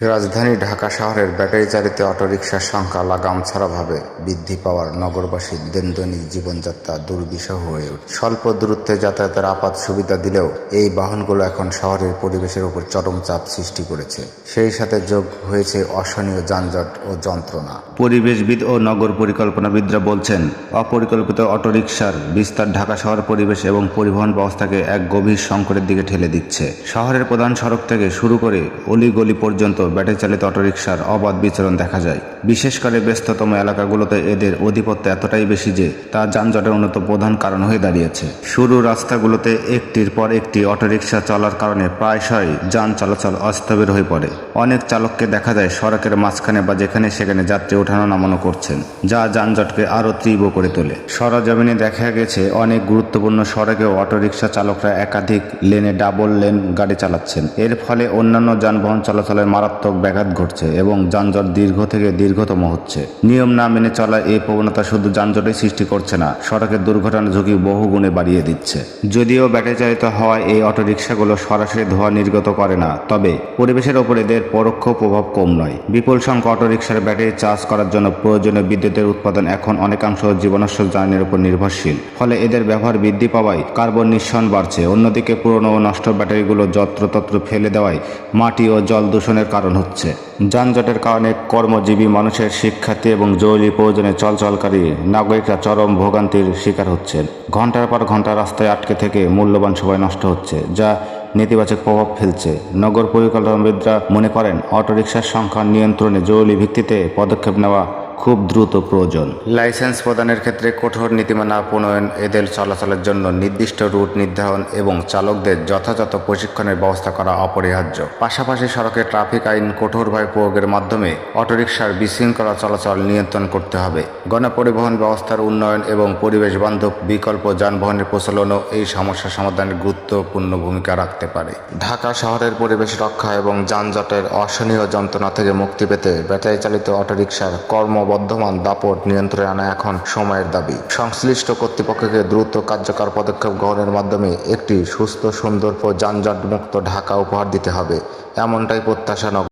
রাজধানী ঢাকা শহরের ব্যাটারি চালিত অটোরিকশার সংখ্যা লাগামছাড়াভাবে বৃদ্ধি পাওয়ার নগরবাসীর দৈনন্দিন জীবনযাত্রা দুর্বিষহ হয়ে ওঠে স্বল্প দূরত্বে যাতায়াতের আপাত সুবিধা দিলেও এই বাহনগুলো এখন শহরের পরিবেশের উপর চরম চাপ সৃষ্টি করেছে। সেই সাথে যোগ হয়েছে অসহনীয় যানজট ও যন্ত্রণা। পরিবেশবিদ ও নগর পরিকল্পনাবিদরা বলছেন, অপরিকল্পিত অটোরিকশার বিস্তার ঢাকা শহর পরিবেশ এবং পরিবহন ব্যবস্থাকে এক গভীর সংকটের দিকে ঠেলে দিচ্ছে। শহরের প্রধান সড়ক থেকে শুরু করে অলিগলি পর্যন্ত ব্যাটারি চালিত অটোরিকশার অবাধ বিচরণ দেখা যায়। বিশেষ করে ব্যস্ততম এলাকাগুলোতে এদের অধিপত্য এতটাই বেশি যে তা যানজটের উন্নত প্রধান কারণ হয়ে দাঁড়িয়েছে। শুরু রাস্তাগুলোতে একটির পর একটি অটোরিকশা চলার কারণে প্রায়শই যান চলাচল অস্থবির হয়ে পড়ে। অনেক চালককে দেখা যায় সড়কের মাঝখানে বা যেখানে সেখানে যাত্রী ওঠানো নামানো করছেন, যা যানজটকে আরও তীব্র করে তোলে। সরজমিনে দেখা গেছে অনেক গুরুত্বপূর্ণ সড়কেও অটোরিকশা চালকরা একাধিক লেনে ডাবল লেন গাড়ি চালাচ্ছেন। এর ফলে অন্যান্য যানবাহন চলাচলের মারাত্মক ব্যাঘাত ঘটছে এবং যানজট দীর্ঘ থেকে দীর্ঘতম হচ্ছে। নিয়ম না মেনে চলা এই প্রবণতা শুধু যানজটের সৃষ্টি করছে না, সড়কের দুর্ঘটনার ঝুঁকি বহু গুণে বাড়িয়ে দিচ্ছে। যদিও ব্যাটারি চালিত হওয়ায় এই অটোরিকশাগুলো সরাসরি ধোঁয়া নির্গত করে না, তবে পরিবেশের ওপর এদের পরোক্ষ প্রভাব কম নয়। বিপুল সংখ্যক অটোরিকশার ব্যাটারি চার্জ করার জন্য প্রয়োজনীয় বিদ্যুতের উৎপাদন এখন অনেকাংশ জীবনাশ্য জ্বালানির উপর নির্ভরশীল। ফলে এদের ব্যবহার বৃদ্ধি পাওয়ায় কার্বন নিঃসরণ বাড়ছে। অন্যদিকে পুরনো ও নষ্ট ব্যাটারিগুলো যত্রতত্র ফেলে দেওয়ায় মাটি ও জল দূষণের কারণ হচ্ছে। যানজটের কারণে কর্মজীবী, মানুষের শিক্ষার্থী এবং জরুরি প্রয়োজনে চলচলকারী নাগরিকরা চরম ভোগান্তির শিকার হচ্ছেন। ঘণ্টার পর ঘণ্টা রাস্তায় আটকে থেকে মূল্যবান সময় নষ্ট হচ্ছে, যা নেতিবাচক প্রভাব ফেলছে। নগর পরিকল্পনাবিদরা মনে করেন, অটোরিকশার সংখ্যা নিয়ন্ত্রণে জরুরি ভিত্তিতে পদক্ষেপ নেওয়া খুব দ্রুত প্রয়োজন। লাইসেন্স প্রদানের ক্ষেত্রে কঠোর নীতিমালা প্রণয়ন, এদের চলাচলের জন্য নির্দিষ্ট রুট নির্ধারণ এবং চালকদের যথাযথ প্রশিক্ষণের ব্যবস্থা করা অপরিহার্য। পাশাপাশি সড়কে ট্রাফিক আইন কঠোরভাবে প্রয়োগের মাধ্যমে অটোরিকশার বিশৃঙ্খলা চলাচল নিয়ন্ত্রণ করতে হবে। গণপরিবহন ব্যবস্থার উন্নয়ন এবং পরিবেশ বান্ধব বিকল্প যানবাহনের প্রচলনও এই সমস্যা সমাধানে গুরুত্বপূর্ণ ভূমিকা রাখতে পারে। ঢাকা শহরের পরিবেশ রক্ষা এবং যানজটের অসহনীয় যন্ত্রণা থেকে মুক্তি পেতে ব্যাটারি চালিত অটোরিকশার ক্রমবর্ধমান দাপট নিয়ন্ত্রণে আনা এখন সময়ের দাবি। সংশ্লিষ্ট কর্তৃপক্ষকে দ্রুত কার্যকর পদক্ষেপ গ্রহণের মাধ্যমে একটি সুস্থ, সুন্দর ও যানজট মুক্ত ঢাকা উপহার দিতে হবে। এমনটাই প্রত্যাশা